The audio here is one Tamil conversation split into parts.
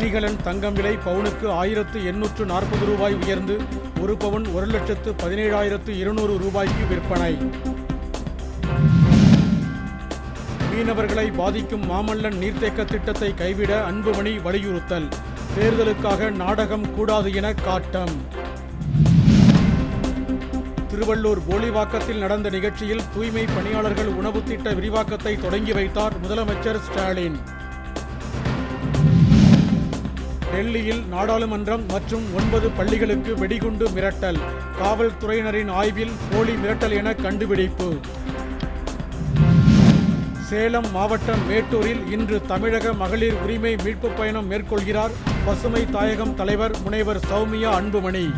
அணிகலன் தங்கம் விலை பவுனுக்கு ஆயிரத்து எண்ணூற்று நாற்பது ரூபாய் உயர்ந்து ஒரு பவுன் ஒரு லட்சத்து பதினேழாயிரத்து இருநூறு ரூபாய்க்கு விற்பனை. மீனவர்களை பாதிக்கும் மாமல்லன் நீர்த்தேக்க திட்டத்தை கைவிட அன்புமணி வலியுறுத்தல். தேர்தலுக்காக நாடகம் கூடாது என காட்டம். திருவள்ளூர் போலிவாக்கத்தில் நடந்த நிகழ்ச்சியில் தூய்மை பணியாளர்கள் உணவு திட்ட விரிவாக்கத்தை தொடங்கி வைத்தார் முதலமைச்சர் ஸ்டாலின். டெல்லியில் நாடாளுமன்றம் மற்றும் ஒன்பது பள்ளிகளுக்கு வெடிகுண்டு மிரட்டல். காவல்துறையினரின் ஆய்வில் போலி மிரட்டல் என கண்டுபிடிப்பு. சேலம் மாவட்டம் மேட்டூரில் இன்று தமிழக மகளிர் உரிமை மீட்புப் பயணம் மேற்கொள்கிறார் பசுமை தாயகம் தலைவர் முனைவர் சௌமியா அன்புமணி.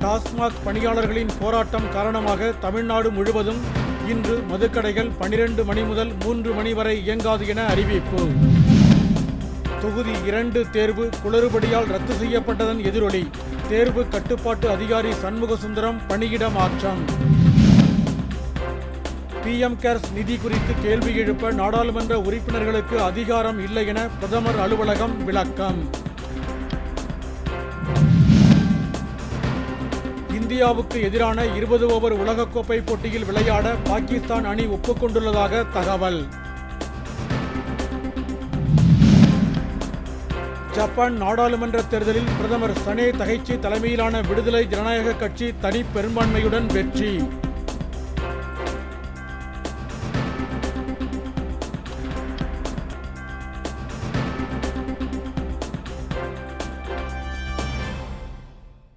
டாஸ்மாக் பணியாளர்களின் போராட்டம் காரணமாக தமிழ்நாடு முழுவதும் இன்று மதுக்கடைகள் பனிரெண்டு மணி முதல் மூன்று மணி வரை இயங்காது என அறிவிப்பு. தொகுதி இரண்டு தேர்வு குளறுபடியால் ரத்து செய்யப்பட்டதன் எதிரொலி. தேர்வு கட்டுப்பாட்டு அதிகாரி சண்முகசுந்தரம் பணியிட மாற்றம் பிஎம் கேர்ஸ் நிதி குறித்து கேள்வி எழுப்ப நாடாளுமன்ற உறுப்பினர்களுக்கு அதிகாரம் இல்லை என பிரதமர் அலுவலகம் விளக்கம். இந்தியாவுக்கு எதிரான இருபது ஓவர் உலகக்கோப்பை போட்டியில் விளையாட பாகிஸ்தான் அணி ஒப்புக்கொண்டுள்ளதாக தகவல். ஜப்பான் நாடாளுமன்ற தேர்தலில் பிரதமர் சனே தகைச்சி தலைமையிலான விடுதலை ஜனநாயக கட்சி தனி பெரும்பான்மையுடன் வெற்றி.